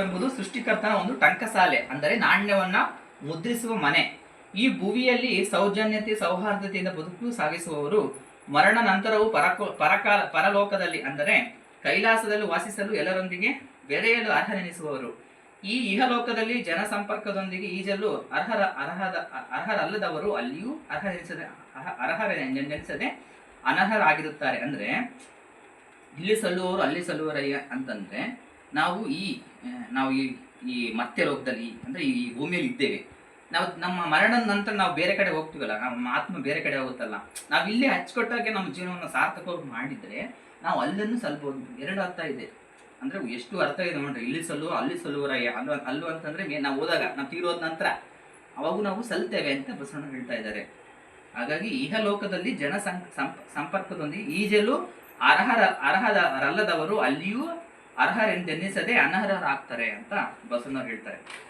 ಎಂಬುದು ಸೃಷ್ಟಿಕರ್ತನ ಒಂದು ಟಂಕಸಾಲೆ, ಅಂದರೆ ನಾಣ್ಯವನ್ನ ಮುದ್ರಿಸುವ ಮನೆ. ಈ ಭುವಿಯಲ್ಲಿ ಸೌಜನ್ಯತೆ, ಸೌಹಾರ್ದತೆಯಿಂದ ಬದುಕು ಸಾಗಿಸುವವರು ಮರಣ ನಂತರವೂ ಪರಕೋ, ಪರಕಾಲ, ಪರಲೋಕದಲ್ಲಿ, ಅಂದರೆ ಕೈಲಾಸದಲ್ಲಿ ವಾಸಿಸಲು ಎಲ್ಲರೊಂದಿಗೆ ಬೆರೆಯಲು ಅರ್ಹನೆನಿಸುವವರು ಈ ಇಹಲೋಕದಲ್ಲಿ ಜನಸಂಪರ್ಕದೊಂದಿಗೆ ಈಜಲು ಅರ್ಹರ, ಅರ್ಹದ, ಅರ್ಹರಲ್ಲದವರು ಅಲ್ಲಿಯೂ ಅರ್ಹರೆನಿಸದೆ ಅರ್ಹರ ಅರ್ಹರೆನೆನಿಸದೆ ಅನರ್ಹರಾಗಿರುತ್ತಾರೆ. ಅಂದರೆ, ಇಲ್ಲಿ ಸಲ್ಲುವವರು ಅಲ್ಲಿ ಸಲ್ಲುವರಯ್ಯ ಅಂತಂದ್ರೆ ನಾವು ಈ ನಾವು ಈ ಈ ಮತ್ತೆ ಲೋಕದಲ್ಲಿ ಅಂದ್ರೆ ಈ ಭೂಮಿಯಲ್ಲಿ ಇದ್ದೇವೆ. ನಾವು ನಮ್ಮ ಮರಣದ ನಂತರ ನಾವು ಬೇರೆ ಕಡೆ ಹೋಗ್ತೀವಲ್ಲ, ನಮ್ಮ ಆತ್ಮ ಬೇರೆ ಕಡೆ ಹೋಗುತ್ತಲ್ಲ, ನಾವು ಇಲ್ಲಿ ಹಚ್ಕೊಟ್ಟಾಗೆ ನಮ್ಮ ಜೀವನವನ್ನು ಸಾರ್ಥಕವಾಗಿ ಮಾಡಿದ್ರೆ ನಾವು ಅಲ್ಲನ್ನು ಸಲ್ಬೋದು ಎರಡು ಅರ್ಥ ಇದೆ. ಅಂದ್ರೆ ಎಷ್ಟು ಅರ್ಥ ಇದೆ ನೋಡ್ರಿ, ಇಲ್ಲಿ ಸಲ್ಲುವ ಅಲ್ಲಿ ಸಲ್ಲುವರಯ್ಯ ಅಲ್ವ ಅಲ್ಲು ಅಂತಂದ್ರೆ ನಾವು ಹೋದಾಗ, ನಾವು ತೀರೋದ ನಂತರ ಅವಾಗೂ ನಾವು ಸಲ್ತೇವೆ ಅಂತ ಬಸವಣ್ಣ ಹೇಳ್ತಾ ಇದ್ದಾರೆ. ಹಾಗಾಗಿ ಇಹಲೋಕದಲ್ಲಿ ಜನ ಸಂಪರ್ಕದೊಂದಿಗೆ ಈಜಲು ಅರ್ಹರ ಅರ್ಹರಲ್ಲದವರು ಅಲ್ಲಿಯೂ ಅರ್ಹರೆಂದೆನ್ನಿಸದೆ ಅನರ್ಹರಾಗ್ತಾರೆ ಅಂತ ಬಸವನವ್ರು ಹೇಳ್ತಾರೆ.